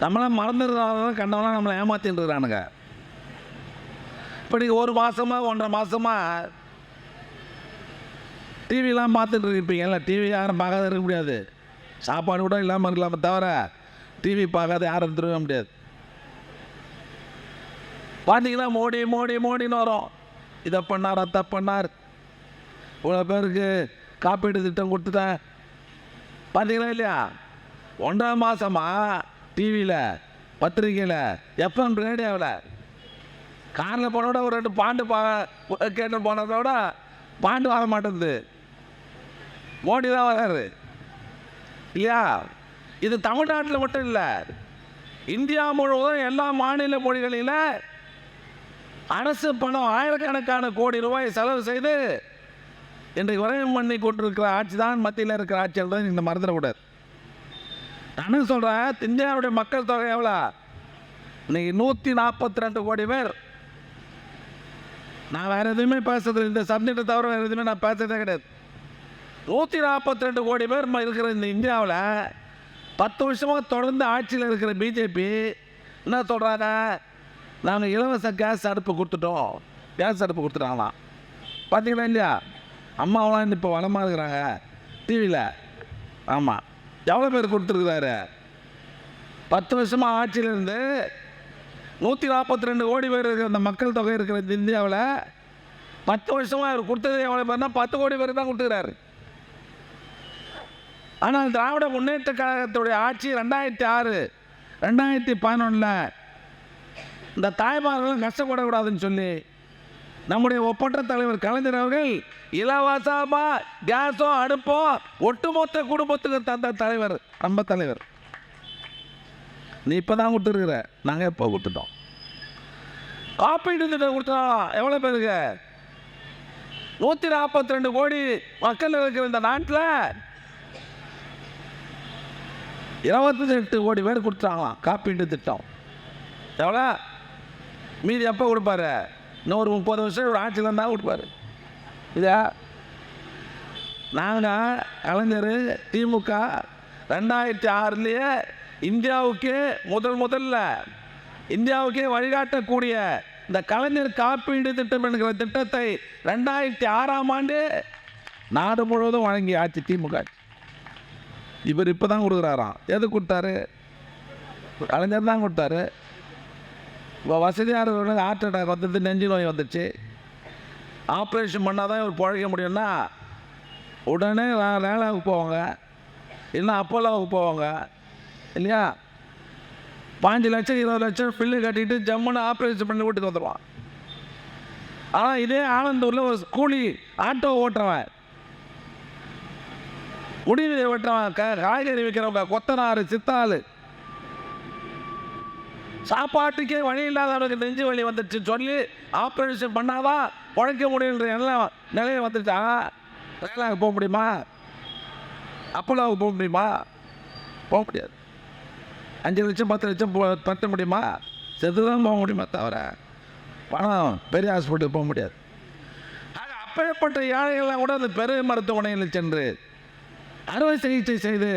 நம்மளை மறந்துடுறதால கண்டவெல்லாம் நம்மளை ஏமாத்தின்னு இப்படி ஒரு மாதமாக ஒன்றரை மாதமாக டிவிலாம் பார்த்துட்டு இருப்பீங்கல்ல டிவி யாரும் பார்க்காத இருக்க முடியாது. சாப்பாடு கூட இல்லாமல் இருக்கலாமே தவிர டிவி பார்க்காத யாரும் திரும்ப முடியாது. பார்த்தீங்கன்னா மோடி மோடி மோடின்னு வரும். இதை பண்ணார் அதை பண்ணார். இவ்வளோ பேருக்கு காப்பீடு திட்டம் கொடுத்துட்டேன். பார்த்தீங்களா இல்லையா? ஒன்றரை மாதமா டிவியில் பத்திரிக்கையில் எஃப்எம் ரேடியோவில் காரில் போனோட ஒரு ரெண்டு பாண்டு பா கேட்டு போனதோட பாண்டு வர மாட்டேங்குது. மோடி தான் வராரு. இல்லையா? இது தமிழ்நாட்டில் மட்டும் இல்லை. இந்தியா முழுவதும் எல்லா மாநில மொழிகளில் அரசு பணம் ஆயிரக்கணக்கான கோடி ரூபாய் செலவு செய்து இன்றைக்கு வரையும் பண்ணி கொண்டிருக்கிற ஆட்சி தான் மத்தியில் இருக்கிற ஆட்சிகள் தான் இந்த மறந்துடக்கூடாது. நானும் சொல்கிறேன் இந்தியாவுடைய மக்கள் தொகை எவ்வளோ? இன்னைக்கு நூற்றி நாற்பத்தி ரெண்டு கோடி பேர். நான் வேறு எதுவுமே பேசுறது இந்த சப்ஜெக்டை தவிர வேறு எதுவுமே நான் பேசுறதே கிடையாது. நூற்றி நாற்பத்தி ரெண்டு கோடி பேர் இருக்கிற இந்த இந்தியாவில் பத்து வருஷமாக தொடர்ந்து ஆட்சியில் இருக்கிற பிஜேபி என்ன சொல்கிறாங்க நாங்கள் இலவச கேஸ் அடுப்பு கொடுத்துட்டோம். கேஸ் அடுப்பு கொடுத்துட்டாங்களாம். பார்த்தீங்களா இல்லையா? அம்மாவெலாம் இப்போ வளமாக இருக்கிறாங்க டிவியில் ஆமாம் எவ்வளோ பேர் கொடுத்துருக்குறாரு? பத்து வருஷமாக ஆட்சியிலேருந்து நூற்றி நாற்பத்தி ரெண்டு கோடி பேர் இருக்கிற அந்த மக்கள் தொகை இருக்கிற இந்த இந்தியாவில் பத்து வருஷமாக அவர் கொடுத்தது எவ்வளோ பேர்னா பத்து கோடி பேர் தான் கொடுத்துக்கிறாரு. ஆனால் திராவிட முன்னேற்ற கழகத்துடைய ஆட்சி ரெண்டாயிரத்தி ஆறு ரெண்டாயிரத்தி பதினொன்றில் இந்த தாய்மார்களும் கஷ்டப்படக்கூடாதுன்னு சொல்லி நம்முடைய ஒப்பற்ற தலைவர் கலைஞர் அவர்கள் இலவசமாக கேஸோ அடுப்போ ஒட்டுமொத்த குடும்பத்துக்கு தந்த தலைவர் நம்ம தலைவர். நீ இப்போ தான் கொடுத்துருக்குற நாங்கள் இப்போ கொடுத்துட்டோம். காப்பீடு திட்டம் கொடுத்தோம் எவ்வளோ பேருக்கு நூற்றி நாற்பத்தி ரெண்டு கோடி மக்கள் இருக்கிற இந்த நாட்டில் இருபத்தி எட்டு கோடி பேர் கொடுத்துட்டாங்களாம் காப்பீட்டு திட்டம். எவ்வளோ மீதி எப்போ கொடுப்பாரு? இன்னும் ஒரு முப்பது வருஷம் ஒரு ஆட்சியில் இருந்தால் கொடுப்பாரு இதா நாங்கள் கலைஞர் திமுக ரெண்டாயிரத்தி ஆறுலேயே இந்தியாவுக்கு முதல் முதல்ல இந்தியாவுக்கே வழிகாட்டக்கூடிய இந்த கலைஞர் காப்பீடு திட்டம் என்கிற திட்டத்தை ரெண்டாயிரத்தி ஆறாம் ஆண்டு நாடு முழுவதும் வழங்கி ஆட்சி திமுக. இவர் இப்போ தான் கொடுக்குறாராம். எது கொடுத்தாரு? கலைஞர் தான் கொடுத்தாரு. வசதியாக இருக்கிறவங்க ஹார்ட் அட்டாக் வந்துட்டு நெஞ்சு நோய் வந்துச்சு. ஆப்ரேஷன் பண்ணால் தான் இவர் பிழைக்க முடியும்னா உடனே ரேலாவுக்கு போவாங்க. இல்லைன்னா அப்போலாவுக்கு போவாங்க. இல்லையா? பாஞ்சு லட்சம் இருபது லட்சம் பில்லு கட்டிட்டு ஜம்முன்னு ஆப்ரேஷன் பண்ணி வீட்டுக்கு வந்துடுவான் ஆனால் இதே ஆனந்தூரில் ஒரு கூலி ஆட்டோ ஓட்டுறவன். முடிவு வெட்டுறவன் க காய்கறி விற்கிறவங்க கொத்தனாறு சித்தாள். சாப்பாட்டுக்கே வழி இல்லாதவனுக்கு நெஞ்சு வலி வந்துடுச்சு. சொல்லி ஆப்ரேஷன் பண்ணாதான் உழைக்க முடியுன்ற எல்லாம் நிலையில் வந்துட்டா ரயிலாக போக முடியுமா? அப்போலாவுக்கு போக முடியுமா? போக முடியாது. அஞ்சு லட்சம் பத்து லட்சம் போ தட்ட முடியுமா? செத்து தான் போக முடியுமா தவிர பணம் பெரிய ஹாஸ்பிட்டலுக்கு போக முடியாது. ஆக அப்பேற்பட்ட ஏழைகள்லாம் கூட அந்த பெரிய மருத்துவமனையில் சென்று அறுவை சிகிச்சை செய்து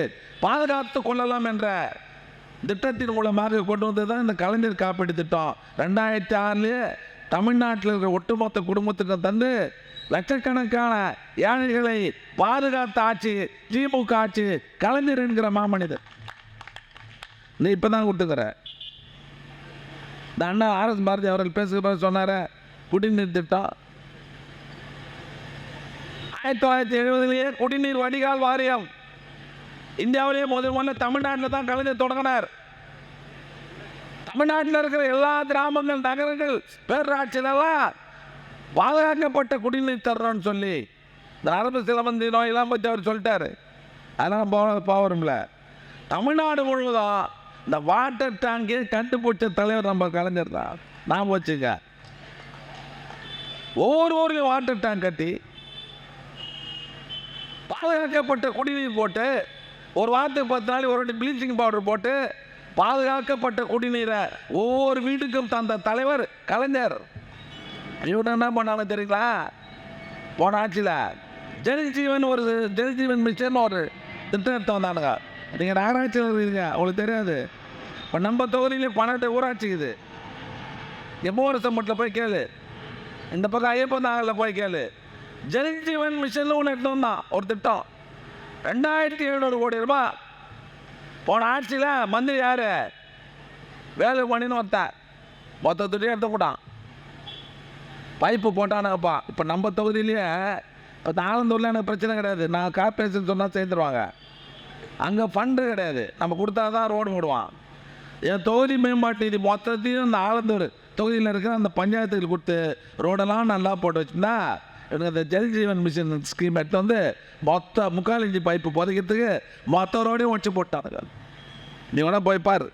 பாதுகாத்து கொள்ளலாம் என்ற திட்டத்தின் மூலமாக கொண்டு வந்தது தான் இந்த கலைஞர் காப்பீடு திட்டம். ரெண்டாயிரத்தி ஆறுலேயே தமிழ்நாட்டில் இருக்கிற ஒட்டுமொத்த குடும்பத்திட்ட தந்து லட்சக்கணக்கான ஏழைகளை பாதுகாத்த ஆட்சி திமுக ஆட்சி கலைஞர் என்கிற மாமனிதர். நீ இப்போ தான் கொடுத்துக்கிற. இந்த அண்ணா ஆர்எஸ் பாரதி அவர்கள் பேசுகிற சொன்னார குடிநீர் திட்டம். ஆயிரத்தி தொள்ளாயிரத்தி எழுபதுலேயே குடிநீர் வடிகால் வாரியம் இந்தியாவிலேயே முதல் முதல்ல தமிழ்நாட்டில் தான் கலைஞர் தொடங்கினார். தமிழ்நாட்டில் இருக்கிற எல்லா கிராமங்கள் நகரங்கள் பேரூராட்சியிலலாம் பாதுகாக்கப்பட்ட குடிநீர் தர்றோம்னு சொல்லி இந்த நரம்பு சிலம்பந்தி நோயெல்லாம் பற்றி அவர் சொல்லிட்டாரு. அதெல்லாம் போக போகிறோம்ல தமிழ்நாடு முழுவதும் இந்த வாட்டர் டேங்கே கண்டுபிடிச்ச தலைவர் நம்ம கலைஞர் தான். நான் வச்சுங்க ஒவ்வொரு ஊர்லேயும் வாட்டர் டேங்க் கட்டி பாதுகாக்கப்பட்ட குடிநீர் போட்டு ஒரு வாரத்துக்கு பத்து நாள் ஒரு ப்ளீச்சிங் பவுடர் போட்டு பாதுகாக்கப்பட்ட குடிநீரை ஒவ்வொரு வீட்டுக்கும் தந்த தலைவர் கலைஞர். இவன் என்ன பண்ணாலும் தெரியுங்களா? போன ஆட்சியில் ஜெனஜீவன் ஒரு ஜெனஜீவன் மிஷன் ஒரு திட்டம் எடுத்து வந்தானுங்க நீங்கள் நகராட்சியில் இருக்கீங்க? உங்களுக்கு தெரியாது. இப்போ நம்ம தொகுதியிலையும் பன்னெண்டு ஊராட்சிக்குது. எம்மோரசம் மட்டும் போய் கேளு. இந்த பக்கம் ஐயப்பன் நகரில் போய் கேளு. ஜெனஜீவன் ஜீவன் ஒன்று எடுத்து வந்தான். ஒரு திட்டம். ரெண்டாயிரத்தி எழுநூறு கோடி ரூபாய் போன ஆட்சியில் மந்திரி யார்? வேலை பண்ணின்னு ஒருத்தன். மொத்த துட்டையும் எடுத்து பைப்பு போட்டானுங்கப்பா இப்போ நம்ம தொகுதியிலேயே இப்போ ஆலந்தூரில் எனக்கு பிரச்சனை கிடையாது. நான் கார்பரேஷன் சொன்னால் சேர்ந்துருவாங்க அங்கே ஃபண்டு கிடையாது. நம்ம கொடுத்தா தான் ரோடு போடுவான் என் தொகுதி மேம்பாட்டு இது மொத்தத்தையும் இந்த ஆலந்தூர் தொகுதியில் இருக்கிற அந்த பஞ்சாயத்துக்கு கொடுத்து ரோடெல்லாம் நல்லா போட்டு வச்சுருந்தா எனக்கு அந்த ஜல் ஜீவன் மிஷன் ஸ்கீம் எடுத்து வந்து மொத்த முக்கால் இஞ்சி பைப்பு புதைக்கிறதுக்கு மொத்த ரோடையும் உடச்சி நீ வேணால் போய் பாரு.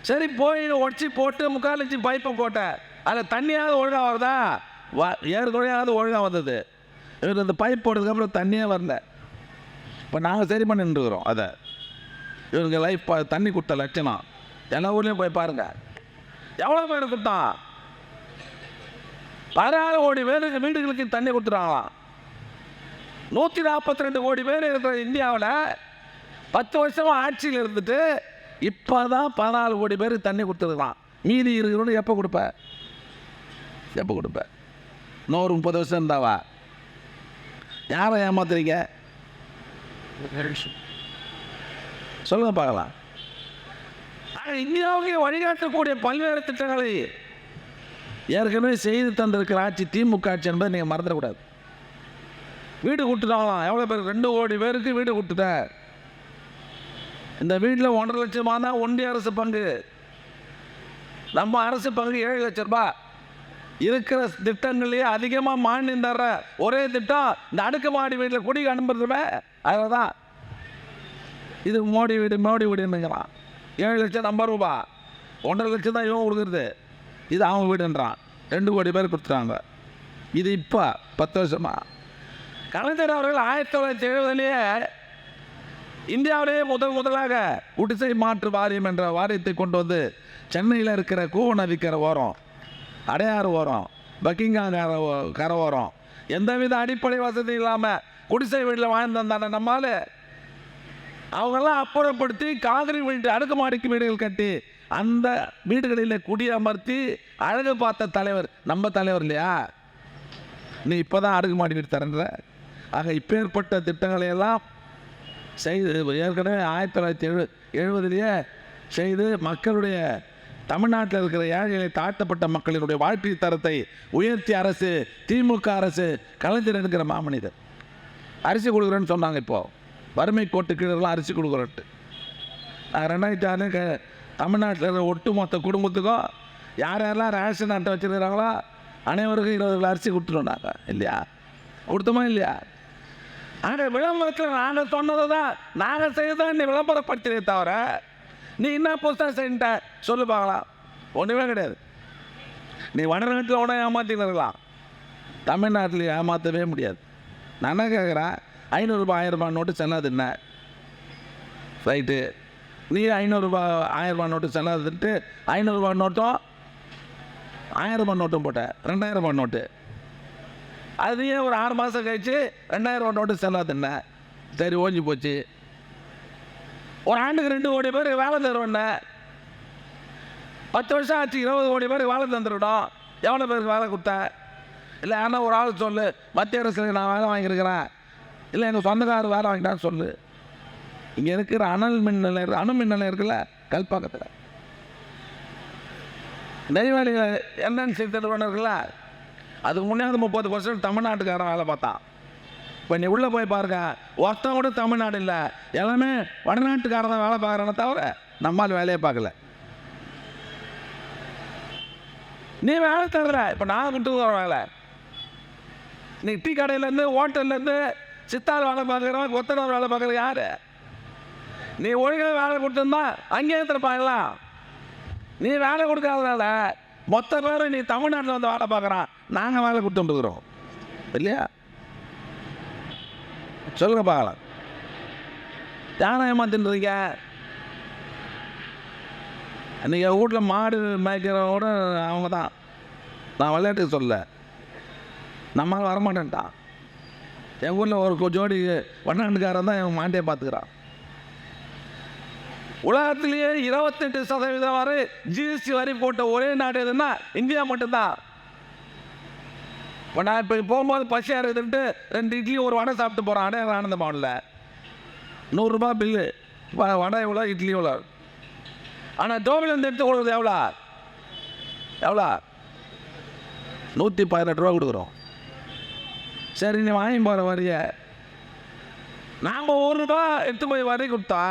சரி போய் உடச்சி போட்டு முக்கால் இஞ்சி பைப்பை போட்டேன் அதில் தண்ணியாவது ஒழுங்காக வருதா? வ ஏற்கனவே ஒழுங்காக வந்தது. இவர் இந்த பைப் போட்டதுக்கப்புறம் தண்ணியே வரல. இப்போ நாங்கள் சரி பண்ணிட்டுருக்குறோம் அதை. இவருக்கு லைஃப் தண்ணி கொடுத்த லட்சணம். எல்லா ஊர்லேயும் போய் பாருங்கள் எவ்வளோ பேர் கொடுத்தான்? பதினாறு கோடி பேருக்கு வீடுகளுக்கு தண்ணி கொடுத்துருவாங்களாம் நூற்றி நாற்பத்தி ரெண்டு கோடி பேர் இருக்கிற இந்தியாவில் பத்து வருஷமாக ஆட்சியில் இருந்துட்டு இப்போ தான் பதினாலு கோடி பேருக்கு தண்ணி கொடுத்துருக்கலாம் மீதி இருக்கிறவனு எப்போ கொடுப்ப? எப்போ கொடுப்ப? இன்னொரு முப்பது வருஷம் இருந்தாவா? யாரை ஏமாத்துறீங்க? சொல்லுங்க பார்க்கலாம். இந்தியாவுக்கு வழிகாட்டக்கூடிய பல்வேறு திட்டங்களை ஏற்கனவே செய்து தந்திருக்கிற ஆட்சி திமுக ஆட்சி என்பதை நீங்கள் மறந்துடக்கூடாது. வீடு கொடுத்துட்டாங்களாம் எவ்வளோ பேர்? ரெண்டு கோடி பேருக்கு வீடு கொடுத்துட்டேன் இந்த வீட்டில் ஒன்றரை லட்சமாக தான் ஒன்றிய அரசு பங்கு. நம்ம அரசு பங்கு ஏழு லட்ச ரூபாய் இருக்கிற திட்டங்கள்லேயே அதிகமாக மானியம் தர்ற ஒரே திட்டம். இந்த அடுக்குமாடி வீட்டில் குடி அனுப்புறதுமே அதில் தான் இது மோடி வீடு மோடி வீடுன்னுங்கிறான் ஏழு லட்சம் ஐம்பது ரூபா. ஒன்றரை லட்சம் தான் இவன் கொடுக்குறது. இது அவன் வீடுன்றான். ரெண்டு கோடி பேர் கொடுத்துட்டாங்க. இது இப்போ பத்து வருஷமாக கலைஞர் அவர்கள் ஆயிரத்தி தொள்ளாயிரத்தி எழுபதுலேயே இந்தியாவிலேயே முதல் முதலாக குடிசை மாற்று வாரியம் என்ற வாரியத்தை கொண்டு வந்து சென்னையில் இருக்கிற கூவ நதிக்கரை ஓரம் அடையாறு ஓரம் பக்கிங்காம் கரை ஓ- கரை ஓரம் எந்தவித அடிப்படை வசதி இல்லாமல் குடிசை வீட்டில் வாழ்ந்து வந்தானே நம்மால் அவங்கெல்லாம் அப்புறப்படுத்தி காவிரி வீட்டு அடுக்குமாடிக்கு வீடுகள் கட்டி அந்த வீடுகளில் குடியமர்த்தி அழகு பார்த்த தலைவர் நம்ம தலைவர் இல்லையா? நீ இப்போ தான் அடுக்குமாடி வீடு தரன்ற ஆக இப்பேற்பட்ட திட்டங்களை எல்லாம் செய்து ஏற்கனவே ஆயிரத்தி தொள்ளாயிரத்தி எழு எழுபதுலேயே செய்து மக்களுடைய தமிழ்நாட்டில் இருக்கிற ஏழைகளை தாழ்த்தப்பட்ட மக்களினுடைய வாழ்க்கை தரத்தை உயர்த்தி அரசு திமுக அரசு கலைஞர் இருக்கிற மாமனிதர். அரிசி கொடுக்குறேன்னு சொன்னாங்க இப்போது வறுமை கோட்டு கீழெல்லாம் அரிசி கொடுக்குறோன்ட்டு. நான் ரெண்டாயிரத்தி ஆறு க தமிழ்நாட்டில் இருக்கிற ஒட்டுமொத்த குடும்பத்துக்கும் யார் யாரெல்லாம் ரேஷன் அட்டை வச்சுருக்கிறாங்களோ அனைவருக்கும் இருபது கிலோ அரிசி கொடுத்துருவோம் இல்லையா? கொடுத்தோமா இல்லையா? ஆனால் விளம்பரத்தில் நாங்கள் சொன்னதை தான் நாங்கள் செய்யதான் நீ விளம்பரப்படுத்தினே தவிர நீ என்ன புதுசாக செஞ்சிட்ட சொல்லு பார்க்கலாம். ஒன்றுமே கிடையாது. நீ வடநாட்டில் உடனே ஏமாற்றிக்கலாம் இருக்கலாம் தமிழ்நாட்டில் ஏமாற்றவே முடியாது. நான் என்ன கேட்குறேன்? ஐநூறுரூபா ஆயிரம் ரூபாய் நோட்டு என்ன? ரைட்டு நீ ஐநூறுரூபா ஆயிரம் ரூபாய் நோட்டு செல்லாதுன்ட்டு ஐநூறுரூபா நோட்டும் ஆயிரம் ரூபாய் நோட்டும் போட்டேன் ரெண்டாயிரம் ரூபாய் நோட்டு. அதையே ஒரு ஆறு மாதம் கழிச்சு ரெண்டாயிரம் ரூபா நோட்டு செல்லாதுன்ன. சரி ஓஞ்சி போச்சு. ஒரு ஆண்டுக்கு ரெண்டு கோடி பேருக்கு வேலை தருவேன்ன. பத்து வருஷம் ஆச்சு இருபது கோடி பேருக்கு வேலை தந்துருக்கணும். எவ்வளோ பேருக்கு வேலை கொடுத்தேன் இல்லை ஆனால் ஒரு ஆள் சொல்லு. மத்திய அரசு நான் வேலை வாங்கியிருக்கிறேன். இல்லை எங்கள் சொந்தக்காரர் வேலை வாங்கிட்டான்னு சொல்லு. இங்கே இருக்கிற அனல் மின் நிலையம் அணு மின் நிலையம் இருக்குல்ல கல்பாக்கத்தில். நெய்வேலி என்என்சி நிறுவனம் இருக்குல்ல அதுக்கு முன்னாடி முப்பது வருஷம் தமிழ்நாட்டுக்காரன் வேலை பார்த்தான். இப்போ நீ உள்ளே போய் பாருங்க ஒருத்தன் கூட தமிழ்நாடு இல்லை எல்லாமே வடநாட்டுக்காரன் தான் வேலை பார்க்குறானே தவிர நம்மால் வேலையை பார்க்கல. நீ வேலை தரல இப்போ நான் விட்டு வர வேலை. நீ டீ கடையிலேருந்து ஹோட்டல்லேருந்து சித்தாள் வேலை பார்க்குறவன் கொத்தனார் வேலை பார்க்குறது யார்? நீ ஒழுங்காக வேலை கொடுத்துருந்தா அங்கேயே திருப்பாங்கலாம் நீ வேலை கொடுக்காதனால மொத்த பேரும் நீ தமிழ்நாட்டில் வந்து வேலை பார்க்குறான். நாங்கள் வேலை கொடுத்துட்டுருக்குறோம் இல்லையா? சொல்லுங்க பார்க்கலாம் யாரை ஏமாத்தின்றீங்க அன்றைக்கி வீட்டில் மாடு மேய்க்கிறவோட அவங்க தான் நான் விளையாட்டுக்கு சொல்ல நம்மளால் வரமாட்டேன்ட்டான். என் ஊரில் ஒரு ஜோடி வண்ணாண்டுக்காரன் தான் என் மாண்டே பார்த்துக்கிறான். உலகத்திலேயே இருபத்தெட்டு சதவீதம் வரை ஜிஎஸ்டி வரி போட்ட ஒரே நாடு எதுன்னா இந்தியா மட்டும்தான். இப்போ நான் இப்போ போகும்போது பசியாக இருக்குதுன்ட்டு ரெண்டு இட்லி ஒரு வடை சாப்பிட்டு போகிறேன் அடே ஆனந்த பவனில் நூறுரூபா பில்லு வ- வடை எவ்வளோ இட்லி எவ்வளோ ஆனால் டோமிலேருந்து எடுத்து கொடுக்குறது எவ்வளோ? எவ்வளோ? நூற்றி பதினெட்டு ரூபா கொடுக்குறோம். சரி நீ வாங்கி போகிற வரிய. நாம் ஒரு ரூபா எடுத்து போய் வரி கொடுத்தா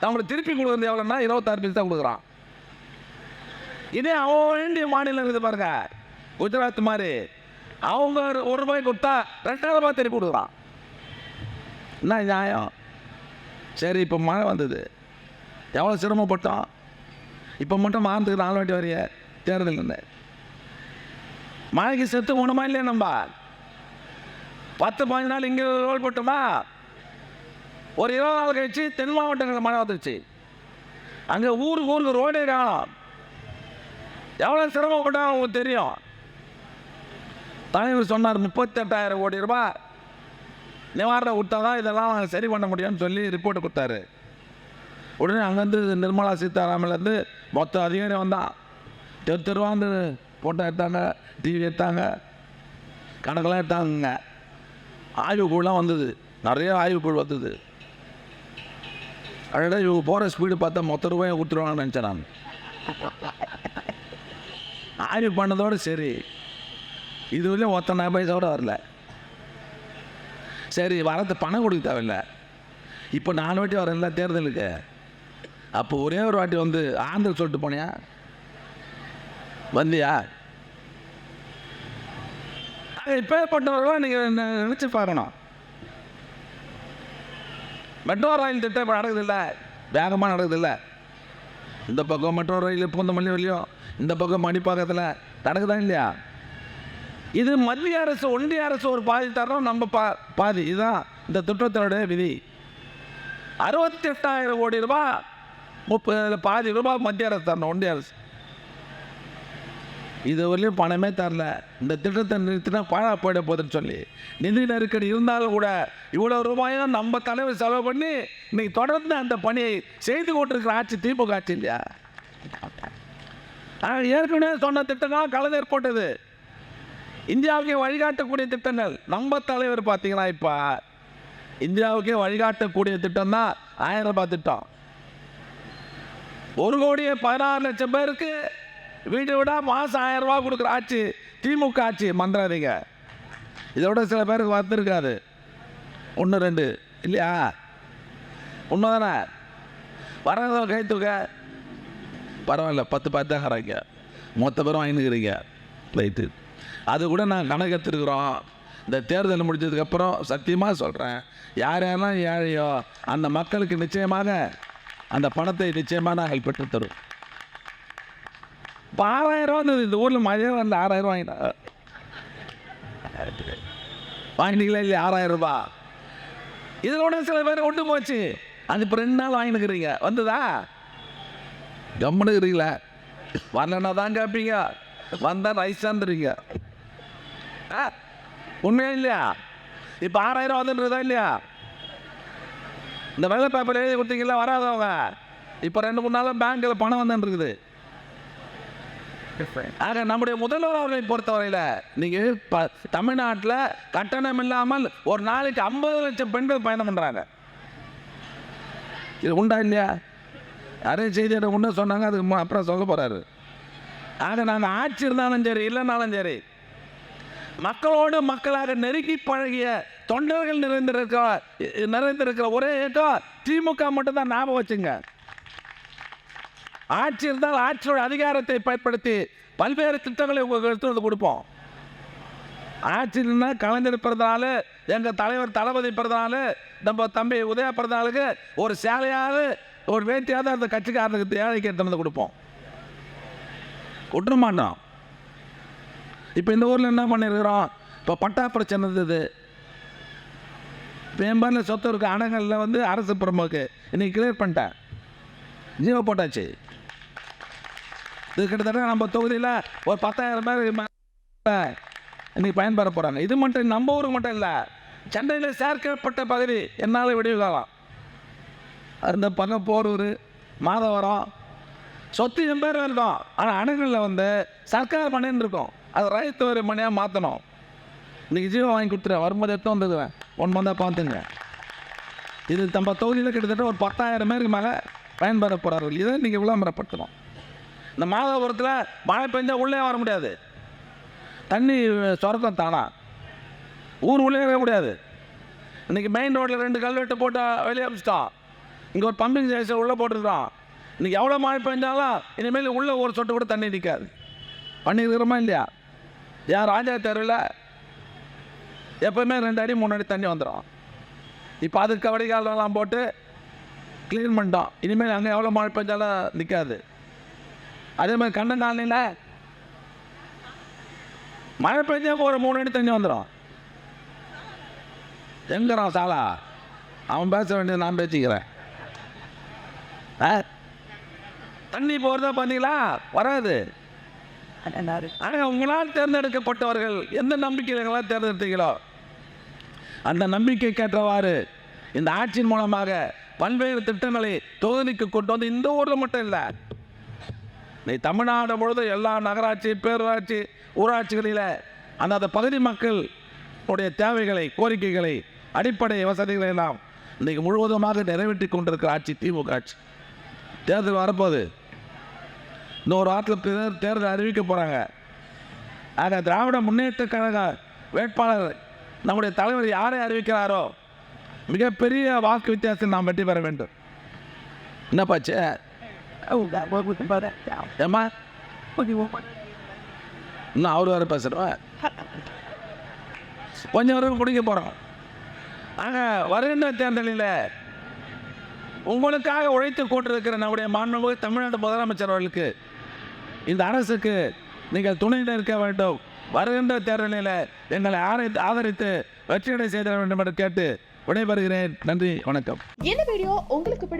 அவங்களுக்கு திருப்பி கொடுக்குறது எவ்வளோன்னா இருபத்தாறு பீஸ் தான் கொடுக்குறான். இதே அவன் வேண்டிய மாநிலம் இருக்குது பாருங்க. குஜராத் மாதிரி. அவங்க ஒரு- ஒரு ரூபாய் கொடுத்தா ரெண்டாயிரம் ரூபாய் திருப்பி கொடுக்குறான். என்ன நியாயம்? சரி இப்போ மழை வந்தது. எவ்வளோ சிரமப்பட்டோம்? இப்போ மட்டும் மாறத்துக்கு நாலு வாட்டி வரைய தேர்தல் இருந்தேன் மழைக்கு செத்து போகணுமா இல்லையா நம்ம? பத்து பதினஞ்சு நாள் இங்கே ரோல் போட்டோமா? ஒரு இருபது நாள் கழிச்சு தென் மாவட்டங்களில் மழை வந்துருச்சு. அங்கே ஊருக்கு ஊருக்கு ரோடே காணும். எவ்வளோ சிரமப்பட்டாலும் உங்களுக்கு தெரியும். தலைவர் சொன்னார் முப்பத்தெட்டாயிரம் கோடி ரூபாய் நிவாரணம் கொடுத்தா தான் இதெல்லாம் சரி பண்ண முடியும்னு சொல்லி ரிப்போர்ட் கொடுத்தாரு. உடனே அங்கேருந்து நிர்மலா சீதாராமன்லேருந்து மொத்த அதிகாரி வந்தான். தெரு தெருவா வந்து ஃபோட்டோ எடுத்தாங்க டிவி எடுத்தாங்க கணக்கெல்லாம் எடுத்தாங்க ஆய்வுக்குழுலாம் வந்தது. நிறைய ஆய்வுக்குழு வந்தது. அதனால் இவங்க போகிற ஸ்பீடு பார்த்தா மொத்த ரூபாயை கொடுத்துருவாங்கன்னு நினச்சேன் நான். ஆய்வு பண்ணதோடு சரி. இது வரையும் ஒத்த நான் பைசாவோட வரல. சரி வரத்து பணம் கொடுக்க தேவையில்ல. இப்போ நாலு வாட்டி வரேன்ல தேர்தலுக்கு. அப்போ ஒரே ஒரு வாட்டி வந்து ஆந்திர சொல்லிட்டு போனியா? வந்தியா? இப்போ பட்டவர்களாக நீங்கள் நினச்சி பார்க்கணும் மெட்ரோ ரயில் திட்டம் இப்போ நடக்குதில்ல? வேகமாக நடக்குதில்ல? இந்த பக்கம் மெட்ரோ ரயில் பூந்தமல்லி வரையும் இந்த பக்கம் மணிப்பாக்கத்தில் நடக்குதா இல்லையா? இது மத்திய அரசு ஒன்றிய அரசு ஒரு பாதி தரோம் நம்ம பா பாதி. இதுதான் இந்த திட்டத்தினுடைய விதி. அறுபத்தி எட்டாயிரம் கோடி ரூபாய் முப்பது பாதி ரூபாய் மத்திய அரசு தரணும் ஒன்றிய அரசு. இது வரலையும் பணமே தரல. இந்த திட்டத்தை நிறுத்தினா பாழா போயிட போகுதுன்னு சொல்லி. நிதி நெருக்கடி இருந்தாலும் கூட இவ்வளோ ரூபாயும் நம்ம தலைவர் செலவு பண்ணி இன்னைக்கு தொடர்ந்து அந்த பணியை செய்து கொண்டிருக்கிற ஆட்சி திமுக ஆட்சி இல்லையா? ஏற்கனவே சொன்ன திட்டங்கள் கலைஞர் போட்டது இந்தியாவுக்கே வழிகாட்டக்கூடிய திட்டங்கள். நம்ம தலைவர் பார்த்தீங்கன்னா இப்போ இந்தியாவுக்கே வழிகாட்டக்கூடிய திட்டம் தான் ஆயிரம் ரூபாய் திட்டம். ஒரு கோடியே பதினாறு லட்சம் பேருக்கு வீடு விட மாதம் ஆயிரம் ரூபா கொடுக்குற ஆட்சி திமுக ஆட்சி மந்திராதீங்க. இதோட சில பேருக்கு வந்துருக்காது ஒன்று ரெண்டு இல்லையா? உண்மை தானே வராதவங்க கை தூக்க. பரவாயில்ல பத்து பத்து தான் கறாங்க மொத்த பேரும் வாங்கினுக்கிறீங்க ரைட்டு அது கூட நான் கணக்கு எடுத்துருக்குறோம். இந்த தேர்தல் முடிஞ்சதுக்கப்புறம் சத்தியமாக சொல்கிறேன் யார் யாரெல்லாம் ஏழையோ அந்த மக்களுக்கு நிச்சயமாக அந்த பணத்தை நிச்சயமாக நாங்கள் பெற்று தரும் இப்போ ஆறாயிரம் ரூபா இருந்தது இந்த ஊரில் மதியம் வந்து ஆறாயிரம் வாங்கினா வாங்கினீங்களா இல்லையா? ஆறாயிரம் ரூபாய் இதோட சில பேர் கொண்டு போச்சு. அது இப்போ ரெண்டு நாள் வாங்கினுக்குறீங்க. வந்ததா? கம்முன்னு இருக்கிறீங்களா? வரலன்னா தான் கேட்பீங்க வந்தால் ரைஸ் தந்துடுவீங்க ஆ உண்மையா இல்லையா? இப்போ ஆறாயிரம் வந்துன்றதா இல்லையா? இந்த வெள்ளை பேப்பர் எழுதி கொடுத்தீங்களா வராதவங்க. இப்போ ரெண்டு மூணு நாளாக பேங்க்கில் பணம் வந்துருக்குது ஆக நம்முடைய முதல்வர் அவர்களை பொறுத்தவரையில் நீங்கள் ப தமிழ்நாட்டில் கட்டணம் இல்லாமல் ஒரு நாளைக்கு ஐம்பது லட்சம் பெண்கள் பயணம் பண்ணுறாங்க இது உண்டா இல்லையா? யாரையும் செய்தியிட ஒன்று சொன்னாங்க அதுக்கு அப்புறம் சொல்ல போகிறாரு ஆக நாங்கள் ஆட்சி இருந்தாலும் சரி இல்லைனாலும் சரி மக்களோடு மக்களாக நெருங்கி பழகிய தொண்டர்கள் நிறைந்திருக்க நிறைந்திருக்கிற ஒரே இயக்கம் திமுக மட்டும்தான் ஞாபகம் வச்சுங்க. ஆட்சி இருந்தால் ஆட்சியோட அதிகாரத்தை பயன்படுத்தி பல்வேறு திட்டங்களை உங்களுக்கு எடுத்து வந்து கொடுப்போம். ஆட்சியில்னா கலைஞர் பிறந்தனால எங்கள் தலைவர் தளபதி பிறந்தனால நம்ம தம்பி உதயா பிறந்தநாளுக்கு ஒரு சேலையாவது ஒரு வேட்டியாவது அந்த கட்சிக்காரனுக்கு ஏழைக்கு எடுத்து வந்து கொடுப்போம். விட்டுற மாட்டோம் இப்போ இந்த ஊரில் என்ன பண்ணியிருக்கிறோம் இப்போ பட்டா பிரச்சனை இருந்தது இப்போ என் சொத்து இருக்க அணங்களில் வந்து அரசு பிரமுக்கு. இன்றைக்கி கிளியர் பண்ணிட்டேன். ஜீவோ போட்டாச்சு. இது கிட்டத்தட்ட நம்ம தொகுதியில் ஒரு பத்தாயிரம் பேர் இன்னைக்கு பயன்பெற போகிறாங்க இது மட்டும் நம்ம ஊருக்கு மட்டும் இல்லை சென்னையில் சேர்க்கப்பட்ட பகுதி என்னால் விடிவு காலம். அந்த பக்கம் போரூர் மாதவரம் சொத்து என் பேர் இருக்கும். ஆனால் அணுகளில் வந்து சர்க்கார் மணின்னு இருக்கும். அது ரைத்து ஒரு மணியாக மாற்றணும் இன்றைக்கி ஜீவோ வாங்கி கொடுத்துருவேன் வரும்போது எடுத்து வந்துடுவேன். ஒன் மந்தாக பார்த்துங்க. இது நம்ம தொகுதியில் கிட்டத்தட்ட ஒரு பத்தாயிரம் பேருக்கு மேலே பயன்பெற போகிறார்கள் இதை நீங்கள் விளம்பரப்படுத்தணும். இந்த மாதாபுரத்தில் மழை பெஞ்சால் உள்ளே வர முடியாது. தண்ணி சொரக்கம் தானா? ஊர் உள்ளே இருக்க முடியாது. இன்றைக்கி மெயின் ரோட்டில் ரெண்டு கல்வெட்டு போட்டால் வெளியே அமிச்சிட்டான் இங்கே ஒரு பம்பிங் ஸ்டேஷன் உள்ளே போட்டுருக்கான் இன்றைக்கி எவ்வளோ மழை பெஞ்சாலும் இனிமேல் உள்ளே ஒரு சொட்டு கூட தண்ணி நிற்காது பண்ணியிருக்கிறோமா இல்லையா? ஏன் ராஜா தெருவில்? எப்போவுமே ரெண்டு அடி மூணு அடி தண்ணி வந்துடும் இப்போ அதுக்கு வடிகாலெல்லாம் போட்டு க்ளீன் பண்ணிட்டோம். இனிமேல் அங்கே எவ்வளோ மழை பெஞ்சாலும் நிற்காது அதே மாதிரி கண்ணன் காலனியில் மழை பெஞ்சா ஒரு மூணு அடி தண்ணி வந்துடும் எங்கிறான் சாலா? அவன் பேச வேண்டியது நான் பேசிக்கிறேன்? தண்ணி போகிறதா பார்த்தீங்களா வராது. ஆனால் உங்களால் தேர்ந்தெடுக்கப்பட்டவர்கள் எந்த நம்பிக்கைகளால் தேர்ந்தெடுத்தீங்களோ அந்த நம்பிக்கைக்கேற்றவாறு இந்த ஆட்சியின் மூலமாக பல்வேறு திட்டங்களை தொகுதிக்கு கொண்டு வந்து இந்த ஊரில் மட்டும் இல்லை நீ தமிழ்நாடு முழுதும் எல்லா நகராட்சி பேரூராட்சி ஊராட்சிகளில் அந்தந்த பகுதி மக்கள் உடைய தேவைகளை கோரிக்கைகளை அடிப்படை வசதிகளை எல்லாம் இன்றைக்கு முழுவதுமாக நிறைவேற்றி கொண்டிருக்கிற ஆட்சி திமுக ஆட்சி. தேர்தல் வரப்போகுது. இன்னொரு வாரத்தில் தேர்தல் அறிவிக்க போகிறாங்க ஆக திராவிட முன்னேற்ற கழக வேட்பாளர் நம்முடைய தலைவர் யாரை அறிவிக்கிறாரோ மிகப்பெரிய வாக்கு வித்தியாசத்தில் நாம் வெற்றி பெற வேண்டும். என்னப்பாச்சு ஏம்மா இன்னும் அவர் வேறு பேசுகிறோம் கொஞ்சம் வரைக்கும் குடிக்க போகிறோம் ஆக வருகின்ற தேர்தலில் உங்களுக்காக உழைத்து கொண்டிருக்கிற நம்முடைய மாண்புமிகு தமிழ்நாடு முதலமைச்சர் அவர்களுக்கு இந்த அரசுக்கு நீங்கள் துணை நிற்க வேண்டும். வருகின்ற தேர்தலில் எங்களை ஆதரித்து ஆதரித்து வெற்றியடை செய்திட வேண்டும் என்று கேட்டு விடைபெறுகிறேன். நன்றி வணக்கம். இந்த வீடியோ உங்களுக்கு